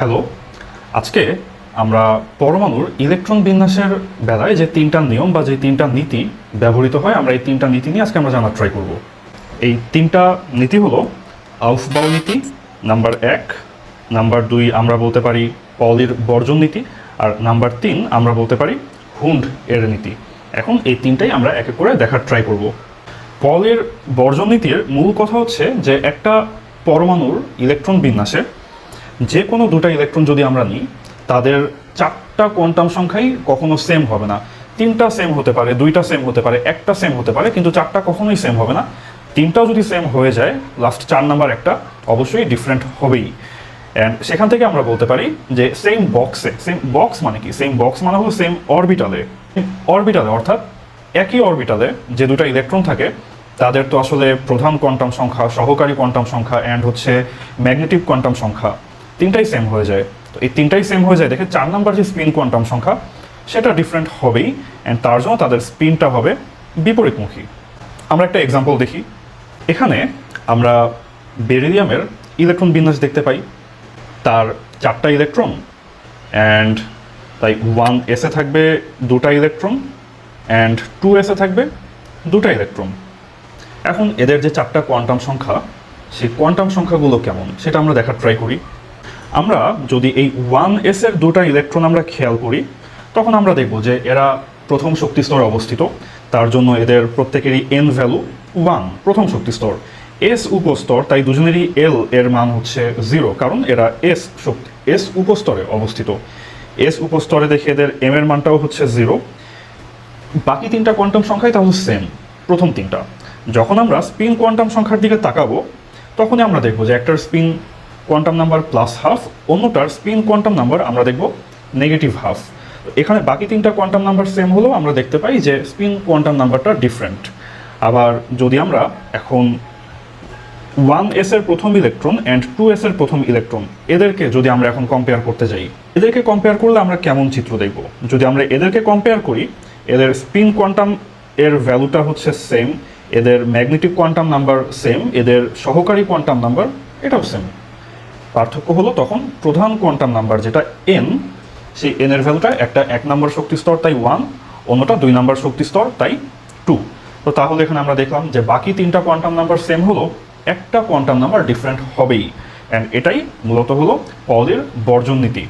Hello আজকে আমরা পরমাণুর ইলেকট্রন বিন্যাসের বেলায় যে তিনটা নিয়ম বা যে তিনটা নীতি ব্যবহৃত হয়, আমরা এই তিনটা নীতি নিয়ে আজকে আমরা জানার ট্রাই করব। এই তিনটা নীতি হলো আউফবাউ নীতি, নাম্বার এক, নাম্বার দুই আমরা বলতে পারি পলির বর্জন নীতি, আর নাম্বার তিন আমরা বলতে পারি হুন্ড এর নীতি। এখন এই তিনটাই আমরা এক এক করে দেখার ট্রাই করব। পলের বর্জন নীতির মূল কথা হচ্ছে যে একটা পরমাণুর ইলেকট্রন বিন্যাসে যে কোনো দুটো ইলেকট্রন যদি আমরা নিই, তাদের চারটা কোয়ান্টাম সংখ্যাই কখনো সেম হবে না। তিনটা সেম হতে পারে, দুইটা সেম হতে পারে, একটা সেম হতে পারে, কিন্তু চারটা কখনোই সেম হবে না। তিনটাও যদি সেম হয়ে যায় লাস্ট চার নাম্বার একটা, অবশ্যই ডিফারেন্ট হবেই। অ্যান্ড সেখান থেকে আমরা বলতে পারি যে সেম বক্সে সেম বক্স মানে কি? সেম বক্স মানে হলো সেম অরবিটালে অরবিটালে অর্থাৎ একই অরবিটালে যে দুটো ইলেকট্রন থাকে, তাদের তো আসলে প্রধান কোয়ান্টাম সংখ্যা, সহকারী কোয়ান্টাম সংখ্যা অ্যান্ড হচ্ছে ম্যাগনেটিক কোয়ান্টাম সংখ্যা। তিনটাই সেম হয়ে যায়। তো এই তিনটাই সেম হয়ে যায়, দেখে চার নাম্বার যে স্পিন কোয়ান্টাম সংখ্যা, সেটা ডিফারেন্ট হবেই অ্যান্ড তার জন্য তাদের স্পিনটা হবে বিপরীতমুখী। আমরা একটা এক্সাম্পল দেখি। এখানে আমরা বেরিলিয়ামের ইলেকট্রন বিন্যাস দেখতে পাই। তার চারটা ইলেকট্রন অ্যান্ড তাই ওয়ান এসে থাকবে দুটা ইলেকট্রন অ্যান্ড টু এসে থাকবে দুটা ইলেকট্রন এখন এদের যে চারটা কোয়ান্টাম সংখ্যা, সেই কোয়ান্টাম সংখ্যাগুলো কেমন? সেটা আমরা দেখার ট্রাই করি। আমরা যদি এই ওয়ান এস এর দুটা ইলেকট্রন আমরা খেয়াল করি, তখন আমরা দেখব যে এরা প্রথম শক্তি স্তরে অবস্থিত। তার জন্য এদের প্রত্যেকেরই এন ভ্যালু ওয়ান প্রথম শক্তি স্তর। এস উপস্তর, তাই দুজনেরই এল এর মান হচ্ছে জিরো কারণ এরা এস শক্তি এস উপস্তরে অবস্থিত। এস উপস্তরে দেখে এদের এম এর মানটাও হচ্ছে জিরো বাকি তিনটা কোয়ান্টাম সংখ্যাই তাহলে সেম প্রথম তিনটা। যখন আমরা স্পিন কোয়ান্টাম সংখ্যার দিকে তাকাবো, তখনই আমরা দেখব যে একটার spin quantum number plus half অন্যটার spin quantum number আমরা দেখব নেগেটিভ হাফ এখানে বাকি তিনটা কোয়ান্টাম নাম্বার সেম হলেও আমরা দেখতে পাই যে স্পিন কোয়ান্টাম নাম্বারটা ডিফারেন্ট আবার যদি আমরা এখন ওয়ান এস এর প্রথম ইলেকট্রন অ্যান্ড টু এস এর প্রথম ইলেকট্রন এদেরকে যদি আমরা এখন কম্পেয়ার করতে যাই, এদেরকে কম্পেয়ার করলে আমরা কেমন চিত্র দেখব? যদি আমরা এদেরকে কম্পেয়ার করি, এদের স্পিন কোয়ান্টাম এর ভ্যালুটা হচ্ছে সেম এদের ম্যাগনেটিক কোয়ান্টাম নাম্বার সেম এদের সহকারী কোয়ান্টাম নাম্বার এটাও সেম পার্থক্য হলো তখন প্রধান কোয়ান্টাম নাম্বার যেটা এন সেই এন এর ভ্যালুটা একটা এক নম্বর শক্তি স্তর, তাই ওয়ান অন্যটা দুই নম্বর শক্তি স্তর, তাই টু তো তাহলে এখানে আমরা দেখলাম যে বাকি তিনটা কোয়ান্টাম নাম্বার সেম হলো, একটা কোয়ান্টাম নাম্বার ডিফারেন্ট হবেই। অ্যান্ড এটাই মূলত হলো পলের বর্জন নীতি।